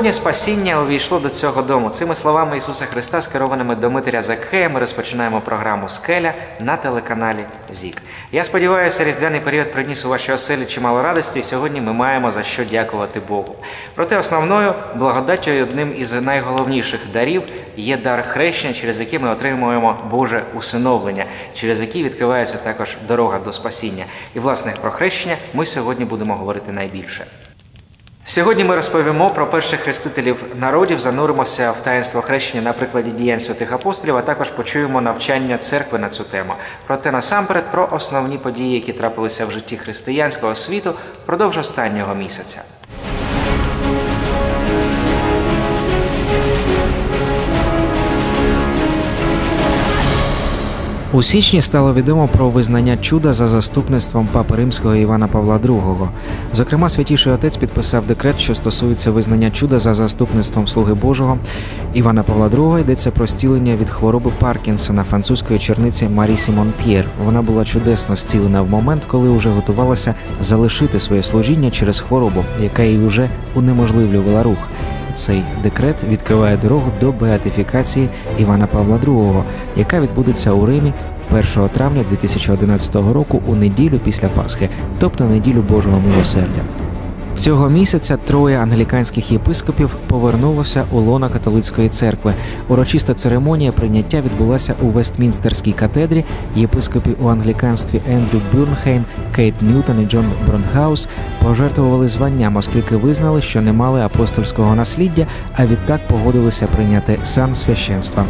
Сьогодні спасіння увійшло до цього дому. Цими словами Ісуса Христа, скерованими до Митаря Закхея, ми розпочинаємо програму Скеля на телеканалі ЗІК. Я сподіваюся, різдвяний період приніс у ваші оселі чимало радості, і сьогодні ми маємо за що дякувати Богу. Проте основною благодаттю і одним із найголовніших дарів є дар хрещення, через який ми отримуємо Боже усиновлення, через який відкривається також дорога до спасіння. І власне про хрещення ми сьогодні будемо говорити найбільше. Сьогодні ми розповімо про перших хрестителів народів, зануримося в таїнство хрещення на прикладі діянь святих апостолів, а також почуємо навчання церкви на цю тему. Проте насамперед про основні події, які трапилися в житті християнського світу впродовж останнього місяця. У січні стало відомо про визнання чуда за заступництвом папи римського Івана Павла II. Зокрема, святіший отець підписав декрет, що стосується визнання чуда за заступництвом слуги Божого Івана Павла II. Йдеться про зцілення від хвороби Паркінсона французької черниці Марі Сімон П'єр. Вона була чудесно зцілена в момент, коли уже готувалася залишити своє служіння через хворобу, яка їй уже унеможливлювала рух. Цей декрет відкриває дорогу до беатифікації Івана Павла II, яка відбудеться у Римі 1 травня 2011 року у неділю після Пасхи, тобто неділю Божого милосердя. Цього місяця троє англіканських єпископів повернулося у лона католицької церкви. Урочиста церемонія прийняття відбулася у Вестмінстерській катедрі. Єпископи у англіканстві Ендрю Бюрнхейм, Кейт Ньютон і Джон Бронхаус пожертвували званням, оскільки визнали, що не мали апостольського насліддя, а відтак погодилися прийняти сан священства.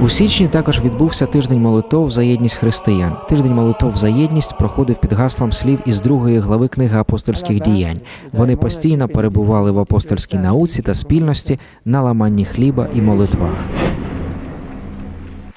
У січні також відбувся тиждень молитов за єдність християн. Тиждень молитов за єдність проходив під гаслом слів із другої глави книги апостольських діянь. Вони постійно перебували в апостольській науці та спільності на ламанні хліба і молитвах.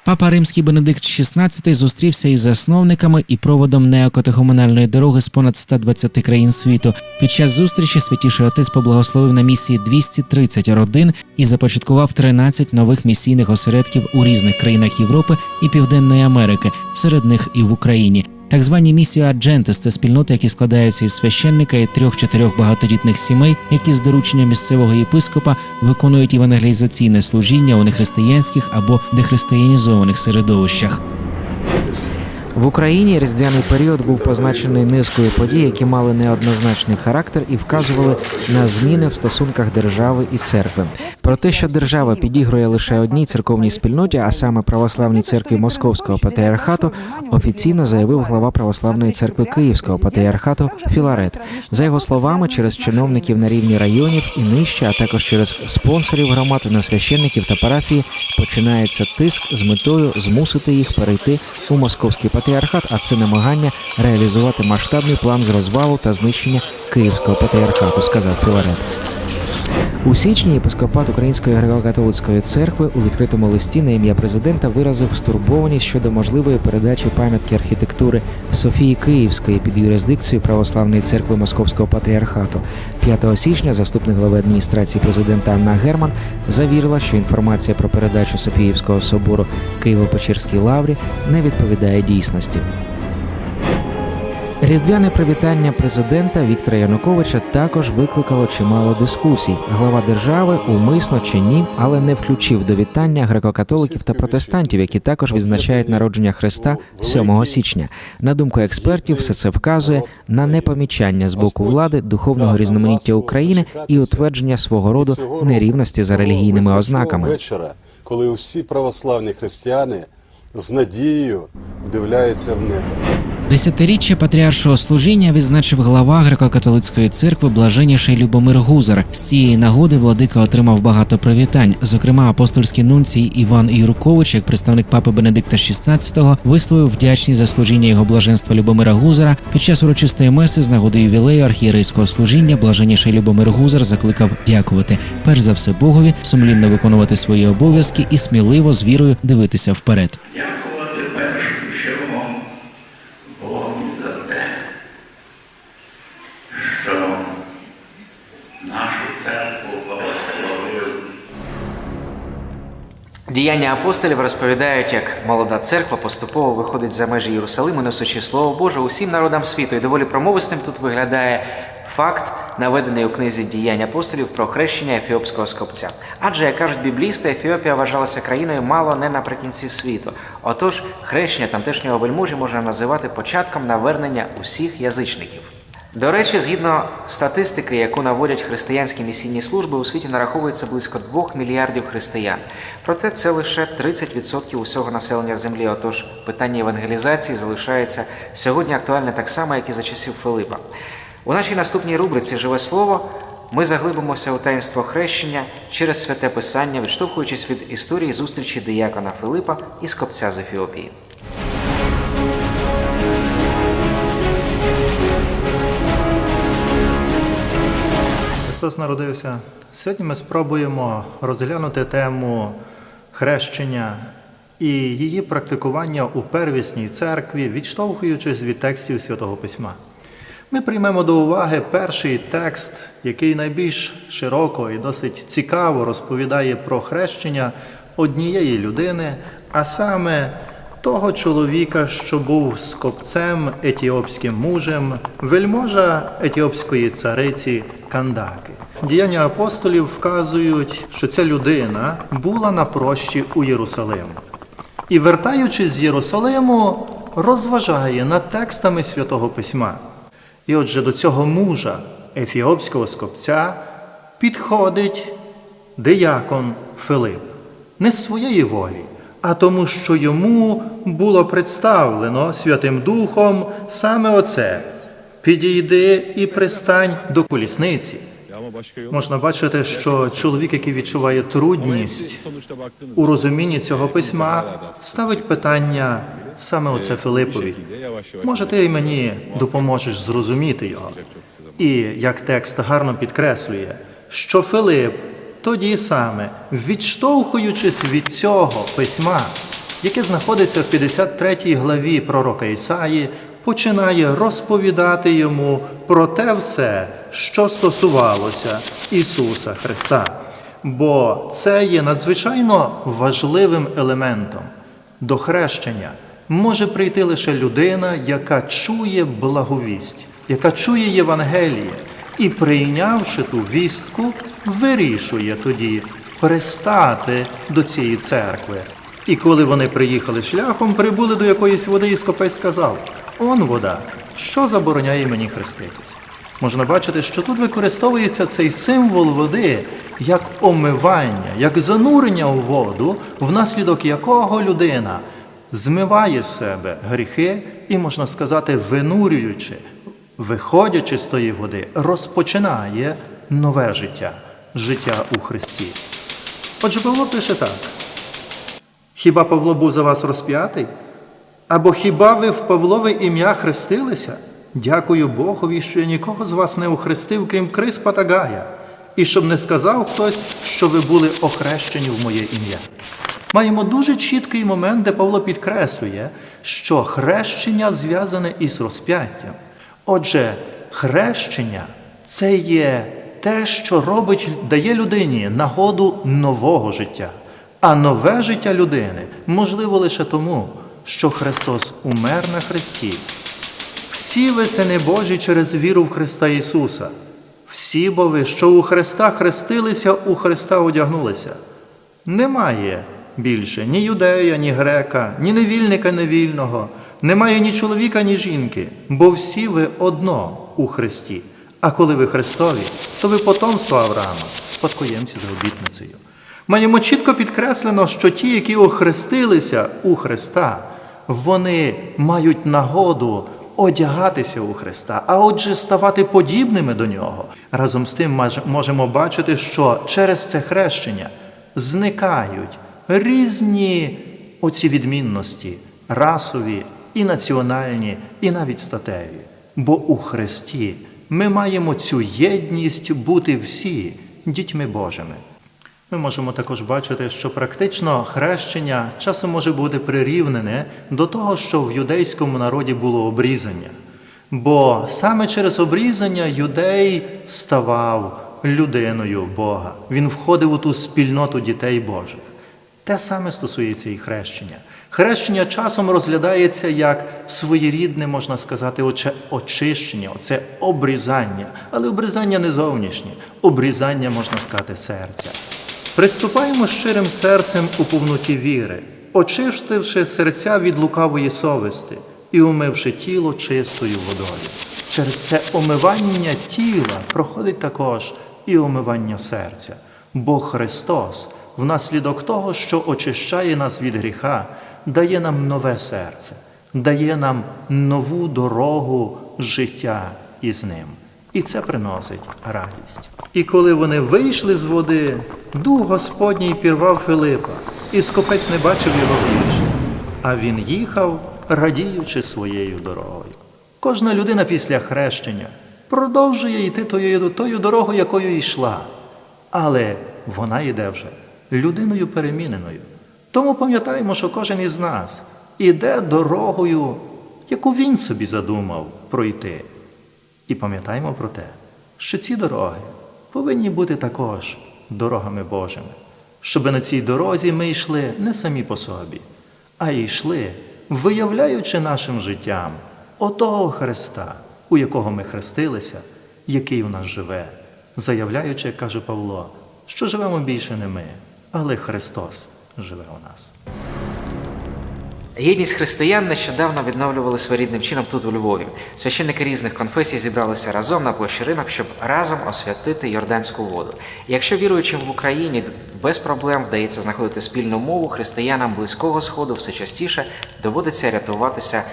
Папа Римський Бенедикт XVI зустрівся із засновниками і проводом неокатехуменальної дороги з понад 120 країн світу. Під час зустрічі святіший отець поблагословив на місії 230 родин і започаткував 13 нових місійних осередків у різних країнах Європи і Південної Америки, серед них і в Україні. Так звані місії Аджентес це спільноти, які складаються із священника і трьох-чотирьох багатодітних сімей, які з доручення місцевого єпископа виконують евангелізаційне служіння у нехристиянських або дехристиянізованих середовищах. В Україні різдвяний період був позначений низкою подій, які мали неоднозначний характер і вказували на зміни в стосунках держави і церкви. Про те, що держава підігрує лише одній церковній спільноті, а саме православній церкві Московського патріархату, офіційно заявив глава православної церкви Київського патріархату Філарет. За його словами, через чиновників на рівні районів і нижче, а також через спонсорів громад на священників та парафії починається тиск з метою змусити їх перейти у московський патріархат, а це намагання реалізувати масштабний план з розвалу та знищення Київського патріархату, сказав Філарет. У січні єпископат Української греко-католицької церкви у відкритому листі на ім'я президента виразив стурбованість щодо можливої передачі пам'ятки архітектури Софії Київської під юрисдикцію Православної церкви Московського патріархату. 5 січня заступник глави адміністрації президента Анна Герман завірила, що інформація про передачу Софіївського собору Києво-Печерській лаврі не відповідає дійсності. Різдвяне привітання президента Віктора Януковича також викликало чимало дискусій. Глава держави умисно чи ні, але не включив до вітання греко-католиків та протестантів, які також відзначають народження Христа 7 січня. На думку експертів, все це вказує на непомічання з боку влади духовного різноманіття України і утвердження свого роду нерівності за релігійними ознаками. вечора, коли усі православні християни з надією вдивляються в небо. Десятиріччя патріаршого служіння відзначив глава греко-католицької церкви блаженніший Любомир Гузар. З цієї нагоди владика отримав багато привітань. Зокрема, апостольський нунцій Іван Юркович, як представник папи Бенедикта XVI, висловив вдячність за служіння його блаженства Любомира Гузара. Під час урочистої меси з нагоди ювілею архієрейського служіння блаженніший Любомир Гузар закликав дякувати перш за все Богові, сумлінно виконувати свої обов'язки і сміливо з вірою дивитися вперед. Діяння апостолів розповідають, як молода церква поступово виходить за межі Єрусалиму, несучи слово Боже усім народам світу. І доволі промовистим тут виглядає факт, наведений у книзі діянь апостолів про хрещення ефіопського скопця. Адже, як кажуть біблісти, Ефіопія вважалася країною мало не наприкінці світу. Отож, хрещення тамтешнього вельможі можна називати початком навернення усіх язичників. До речі, згідно статистики, яку наводять християнські місійні служби, у світі нараховується близько 2 мільярдів християн. Проте це лише 30% усього населення землі. Отож, питання евангелізації залишається сьогодні актуальне так само, як і за часів Филипа. У нашій наступній рубриці Живе слово ми заглибимося у таїнство хрещення через святе писання, відштовхуючись від історії зустрічі диякона Филипа і скопця з Ефіопії. Христос народився. Сьогодні ми спробуємо розглянути тему хрещення і її практикування у первісній церкві, відштовхуючись від текстів Святого Письма. Ми приймемо до уваги перший текст, який найбільш широко і досить цікаво розповідає про хрещення однієї людини, а саме того чоловіка, що був скопцем етіопським мужем, вельможа етіопської цариці Кандаки. Діяння апостолів вказують, що ця людина була на прощі у Єрусалиму. І, вертаючись з Єрусалиму, розважає над текстами Святого Письма. І отже, до цього мужа, ефіопського скопця, підходить диякон Филип. Не з своєї волі, а тому, що йому було представлено Святим Духом саме оце. Підійди і пристань до колісниці. Можна бачити, що чоловік, який відчуває трудність у розумінні цього письма, ставить питання саме оце Филипові. Може, ти і мені допоможеш зрозуміти його. І як текст гарно підкреслює, що Филип тоді саме, відштовхуючись від цього письма, яке знаходиться в 53 главі пророка Ісаї, починає розповідати йому про те все, що стосувалося Ісуса Христа. Бо це є надзвичайно важливим елементом до хрещення. Може прийти лише людина, яка чує благовість, яка чує Євангеліє, і, прийнявши ту вістку, вирішує тоді пристати до цієї церкви. І коли вони приїхали шляхом, прибули до якоїсь води, і скопець сказав: Он вода, що забороняє мені хреститись? Можна бачити, що тут використовується цей символ води як омивання, як занурення у воду, внаслідок якого людина змиває з себе гріхи і, можна сказати, винурюючи, виходячи з тої води, розпочинає нове життя, життя у Христі. Отже, Павло пише так. Хіба Павло був за вас розп'ятий? Або хіба ви в Павлове ім'я хрестилися? Дякую Богові, що я нікого з вас не охрестив, крім Криспа та Гая, і щоб не сказав хтось, що ви були охрещені в моє ім'я. Маємо дуже чіткий момент, де Павло підкреслює, що хрещення зв'язане із розп'яттям. Отже, хрещення це є те, що робить, дає людині нагоду нового життя. А нове життя людини можливо лише тому, що Христос умер на Христі. Всі ви сини Божі через віру в Христа Ісуса. Всі бо ви, що у Христа хрестилися, у Христа одягнулися. Немає більше ні юдея, ні грека, ні невільника, ні вільного, немає ні чоловіка, ні жінки, бо всі ви одно у Христі. А коли ви Христові, то ви потомство Авраама, спадкоємці за обітницею. Маємо чітко підкреслено, що ті, які охрестилися у Христа, вони мають нагоду одягатися у Христа, а отже, ставати подібними до нього. Разом з тим можемо бачити, що через це хрещення зникають різні оці відмінності расові, і національні, і навіть статеві. Бо у Христі ми маємо цю єдність бути всі дітьми Божими. Ми можемо також бачити, що практично хрещення часом може бути прирівнене до того, що в юдейському народі було обрізання. Бо саме через обрізання юдей ставав людиною Бога. Він входив у ту спільноту дітей Божих. Те саме стосується і хрещення. Хрещення часом розглядається як своєрідне, можна сказати, оче- очищення, це обрізання, але обрізання не зовнішнє, обрізання, можна сказати, серця. Приступаємо щирим серцем у повноті віри, очистивши серця від лукавої совісти і умивши тіло чистою водою. Через це омивання тіла проходить також і омивання серця. Бо Христос, внаслідок того, що очищає нас від гріха, дає нам нове серце, дає нам нову дорогу життя із ним. І це приносить радість. І коли вони вийшли з води, дух Господній пірвав Филипа, і скопець не бачив його більше, а він їхав, радіючи своєю дорогою. Кожна людина після хрещення продовжує йти тою, тою дорогою, якою йшла, але вона йде вже людиною переміненою. Тому пам'ятаємо, що кожен із нас іде дорогою, яку він собі задумав пройти. І пам'ятаємо про те, що ці дороги повинні бути також дорогами Божими, щоб на цій дорозі ми йшли не самі по собі, а йшли, виявляючи нашим життям отого Христа, у якого ми хрестилися, який у нас живе, заявляючи, як каже Павло, що живемо більше не ми, але Христос живе у нас. Єдність християн нещодавно відновлювали своєрідним чином тут у Львові. Священники різних конфесій зібралися разом на площі ринок, щоб разом освятити Йорданську воду. Якщо віруючим в Україні без проблем вдається знаходити спільну мову, християнам близького сходу все частіше доводиться рятуватися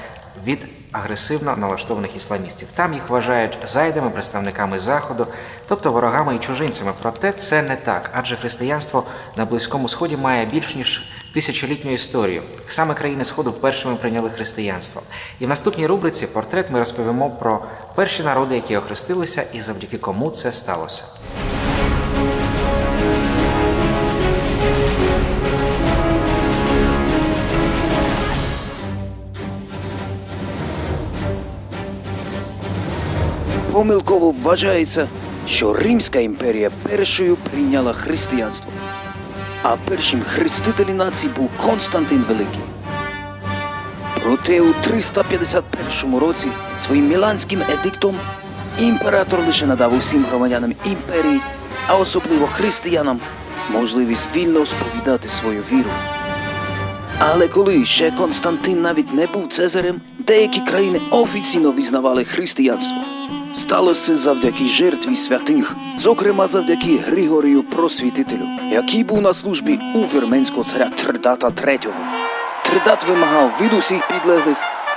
від агресивно налаштованих ісламістів. Там їх вважають зайдами, представниками заходу, тобто ворогами і чужинцями. Проте це не так, адже християнство на близькому сході має більш ніж тисячолітню історію. Саме країни Сходу першими прийняли християнство. І в наступній рубриці портрет ми розповімо про перші народи, які охрестилися, і завдяки кому це сталося. Помилково вважається, що Римська імперія першою прийняла християнство, а першим хрестителем нації був Константин Великий. Проте у 351 році своїм міланським едиктом імператор лише надав усім громадянам імперії, а особливо християнам, можливість вільно сповідати свою віру. Але коли ще Константин навіть не був цезарем, деякі країни офіційно визнавали християнство. Сталося це завдяки жертві святих, зокрема завдяки Григорію Просвітителю, який був на службі у вірменського царя Тридата III. Тридат вимагав від усіх підлеглих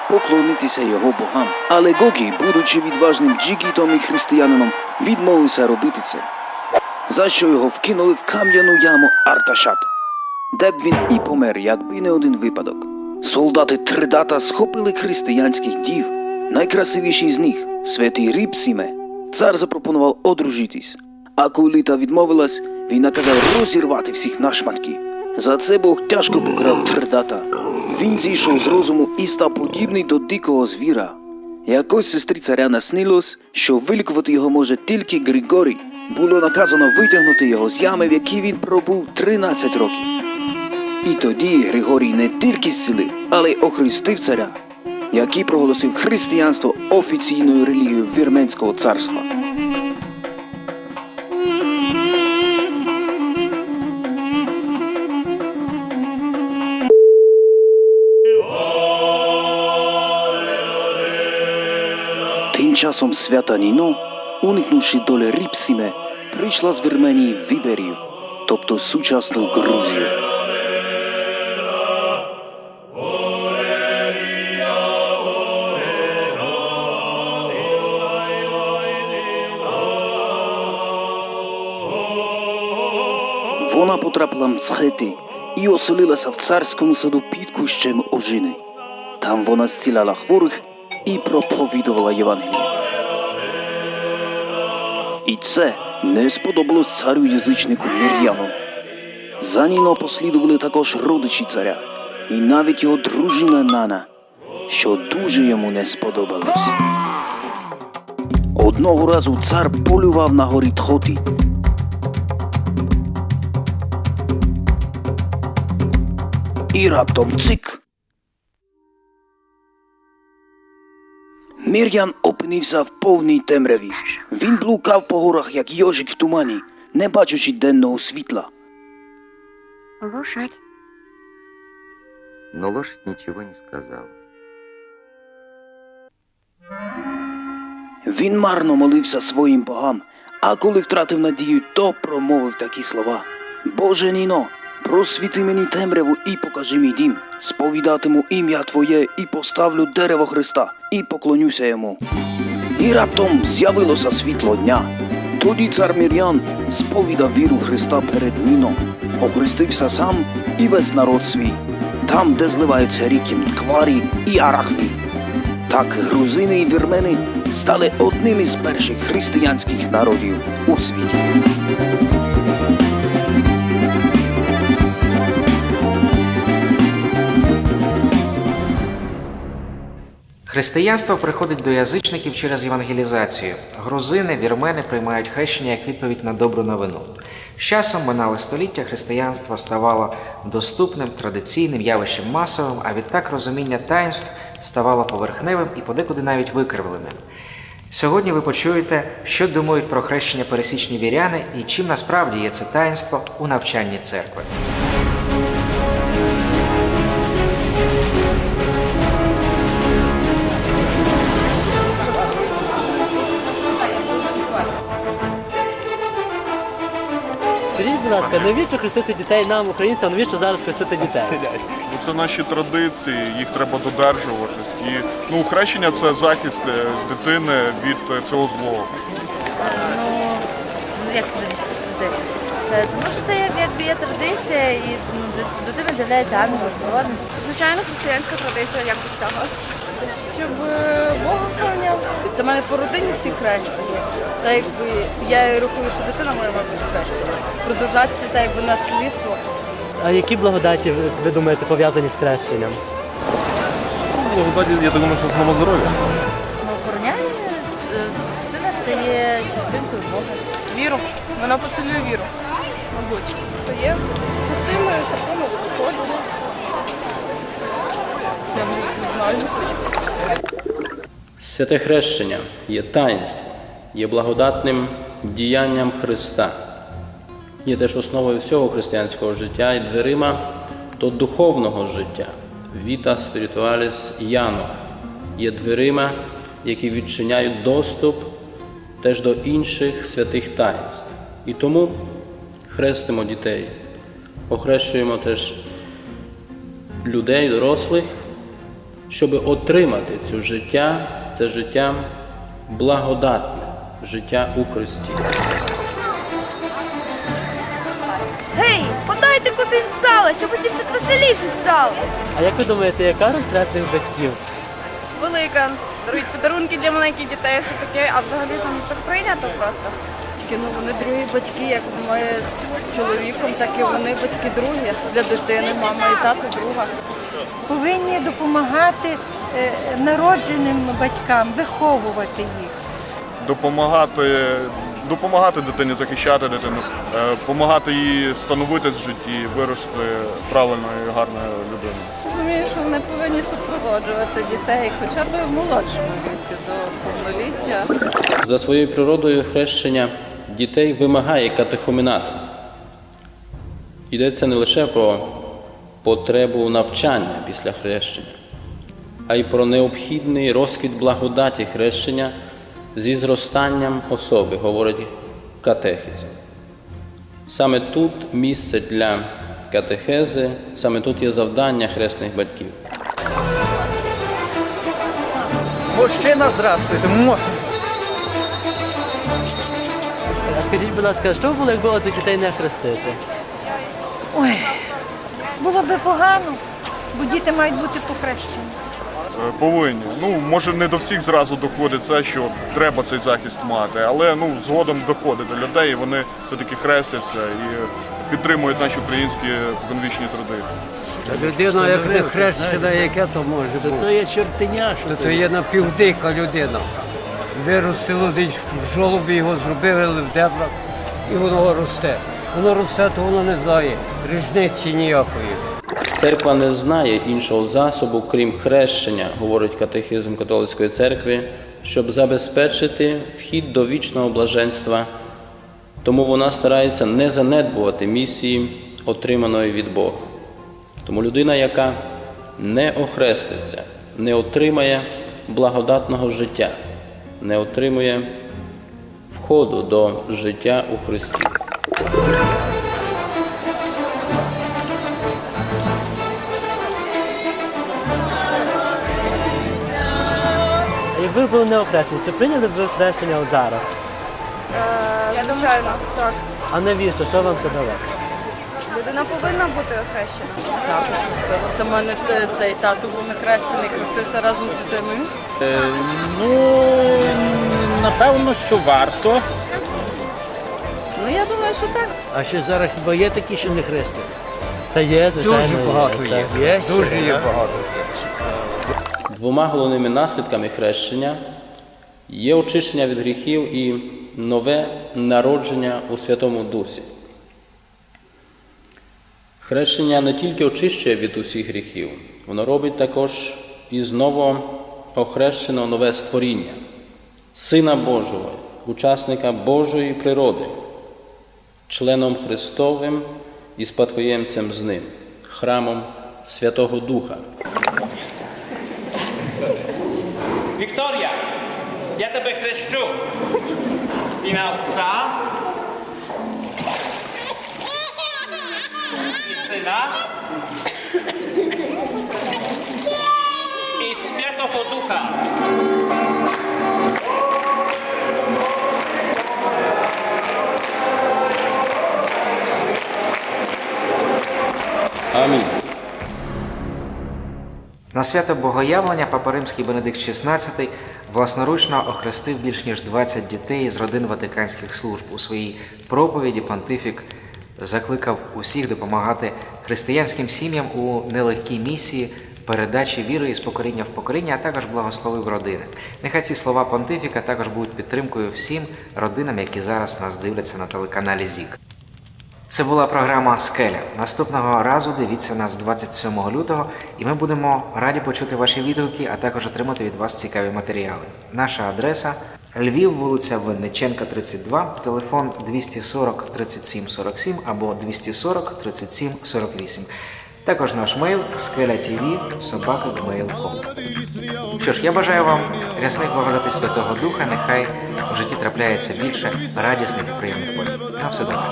поклонитися його богам. Але Гогі, будучи відважним джигітом і християнином, відмовився робити це, за що його вкинули в кам'яну яму Арташат де б він і помер, якби не один випадок. Солдати Тридата схопили християнських дів, найкрасивіший з них, святий Ріпсіме. Цар запропонував одружитись. А коли та відмовилась, він наказав розірвати всіх на шматки. За це Бог тяжко покарав Тридата. Він зійшов з розуму і став подібний до дикого звіра. Якось сестрі царя наснилось, що вилікувати його може тільки Григорій. Було наказано витягнути його з ями, в якій він пробув 13 років. І тоді Григорій не тільки зцілив, але й охрестив царя, який проголосив християнство офіційною релігією Вірменського царства. Тим часом свята Ніно, уникнувши долі Ріпсіме, прийшла з Вірменії в Іберію, тобто сучасну Грузію. Вона потрапила в Мцхети і оселилася в царському саду під кущем ожини. Там вона зціляла хворих і проповідувала Євангеліє. І це не сподобалось царю язичнику Мір'яну. За Ніно послідували також родичі царя, і навіть його дружина Нана, що дуже йому не сподобалось. Одного разу цар полював на горі Тхоті І раптом цик. Мір'ян опинився в повній темряві. Він блукав по горах, як йожик в тумані, не бачучи денного світла. Лошадь. Но лошадь ничего не сказала. Він марно молився своїм богам, а коли втратив надію, то промовив такі слова: Боже Ніно, просвіти мені темряву і покажи мій дім, сповідатиму ім'я Твоє і поставлю дерево Христа, і поклонюся йому. І раптом з'явилося світло дня. Тоді цар Мір'ян сповідав віру Христа перед Ніном, охрестився сам і весь народ свій, там, де зливаються ріки Ткварі і Арахві. Так грузини і вірмени стали одним із перших християнських народів у світі. Християнство приходить до язичників через євангелізацію. Грузини, вірмени приймають хрещення як відповідь на добру новину. З часом минали століття, християнство ставало доступним, традиційним явищем масовим, а відтак розуміння таїнств ставало поверхневим і подекуди навіть викривленим. Сьогодні ви почуєте, що думають про хрещення пересічні віряни і чим насправді є це таїнство у навчанні церкви. Скажіть, будь ласка, навіщо хрестити дітей нам, українцям, навіщо зараз хрестити дітей? Бо це наші традиції, їх треба додержуватись. І ну, хрещення це захист е, дитини від е, цього злого. Ну, як це навіщо сюди? Тому що це як, якби є традиція і ну, ди- дитина з'являється ангел, природний. Звичайно, християнська традиція як без цього. Щоб е, Бог охороняв. Це в мене по родині всі хрещені. Та якби я рахую, що дитина моя має бути. Продовжатися та якби наслідство. А які благодаті ви, думаєте пов'язані з хрещенням? Я думаю, що знову здоров'я. Ну, охороняє е, дитина стає частинкою Бога. Віру. Вона посилює віру. Мабуть. Стає частиною закону виходу. Я не знаю. Святе хрещення є таїнство, є благодатним діянням Христа, є теж основою всього християнського життя і дверима до духовного життя. Vita spiritualis Яно є дверима, які відчиняють доступ теж до інших святих таїнств. І тому хрестимо дітей, охрещуємо теж людей, дорослих, щоб отримати це життя, це життя благодатне, життя у Христі. Гей, подайте кусень сала, щоб усім так веселіше стало. А як ви думаєте, яка роль батьків? Велика. Дарують подарунки для маленьких дітей, все таке, а взагалі там так прийнято просто. Тільки ну вони другі батьки, як ми з чоловіком, так і вони батьки другі для дитини, мама і тато друга. повинні допомагати е, народженим батькам, виховувати їх. Допомагати, допомагати дитині захищати дитину, е, допомагати їй становитись в житті, вирости правильною і гарною людиною. Розумію, що вони повинні супроводжувати дітей, хоча б в молодшому віці до повноліття. За своєю природою хрещення дітей вимагає катехомінату. Йдеться не лише про потребу навчання після хрещення, а й про необхідний розквіт благодаті хрещення зі зростанням особи, говорить катехізм. Саме тут місце для катехези, саме тут є завдання хресних батьків. Мужчина, здравствуйте. А скажіть, будь ласка, що було, якби от дітей не хрестити? Ой, було би погано, бо діти мають бути похрещені. Е, Повинні. Ну, може не до всіх зразу доходить це, що треба цей захист мати, але ну, згодом доходить до людей, і вони все-таки хрестяться і підтримують наші українські конвічні традиції. Людина, як не хрещена, яке то може бути? То є чортеняшка. То є напівдика людина. Виростило десь в жолобі, його зробили в деблах, і воно росте. Воно росте, то воно не знає різниці ніякої. Церква не знає іншого засобу, крім хрещення, говорить катехизм католицької церкви, щоб забезпечити вхід до вічного блаженства. Тому вона старається не занедбувати місії, отриманої від Бога. Тому людина, яка не охреститься, не отримає благодатного життя, не отримує входу до життя у Христі. Ви були не охрещені, чи прийняли б ви хрещення от зараз? Я звичайно, так. А навіщо? Що вам це дало? Людина повинна бути охрещена. Так, саме не цей тато був нехрещений, хрестився разом з дитиною. ну, напевно, що варто. Ну я думаю, що так. А ще зараз хіба є такі, що не хрестять? Та є, звичайно. Дуже багато є. Так, є. Дуже є багато. Двома головними наслідками хрещення є очищення від гріхів і нове народження у Святому Дусі. Хрещення не тільки очищує від усіх гріхів, воно робить також із нового охрещеного нове створіння, Сина Божого, учасника Божої природи, членом Христовим і спадкоємцем з ним, храмом Святого Духа. Вікторія, я тебе хрещу. Ім'я Отця і Сина і Святого Духа. Амінь. На свято Богоявлення Папа Римський Бенедикт XVI власноручно охрестив більш ніж 20 дітей з родин Ватиканських служб. У своїй проповіді понтифік закликав усіх допомагати християнським сім'ям у нелегкій місії передачі віри із покоління в покоління, а також благословив родини. Нехай ці слова понтифіка також будуть підтримкою всім родинам, які зараз нас дивляться на телеканалі ЗІК. Це була програма Скеля. Наступного разу дивіться нас 27 лютого, і ми будемо раді почути ваші відгуки, а також отримати від вас цікаві матеріали. Наша адреса Львів, вулиця Винниченка, 32, телефон 240 37 47 або 240 37 48. Також наш мейл скеля.tv собака.gmail.com Що ж, я бажаю вам рясних благодати Святого Духа, нехай в житті трапляється більше радісних і приємних подій. თავსედავე.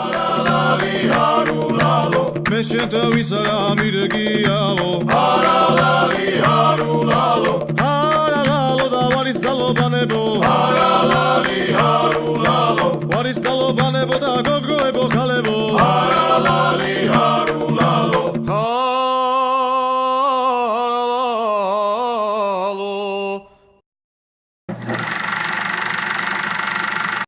მე შენ თავის არა მირგიაო. არალალი არულალო. არალალო და ვარის დალობანებო. არალალი არულალო. ვარის დალობანებო და გოგროებო ხალებო.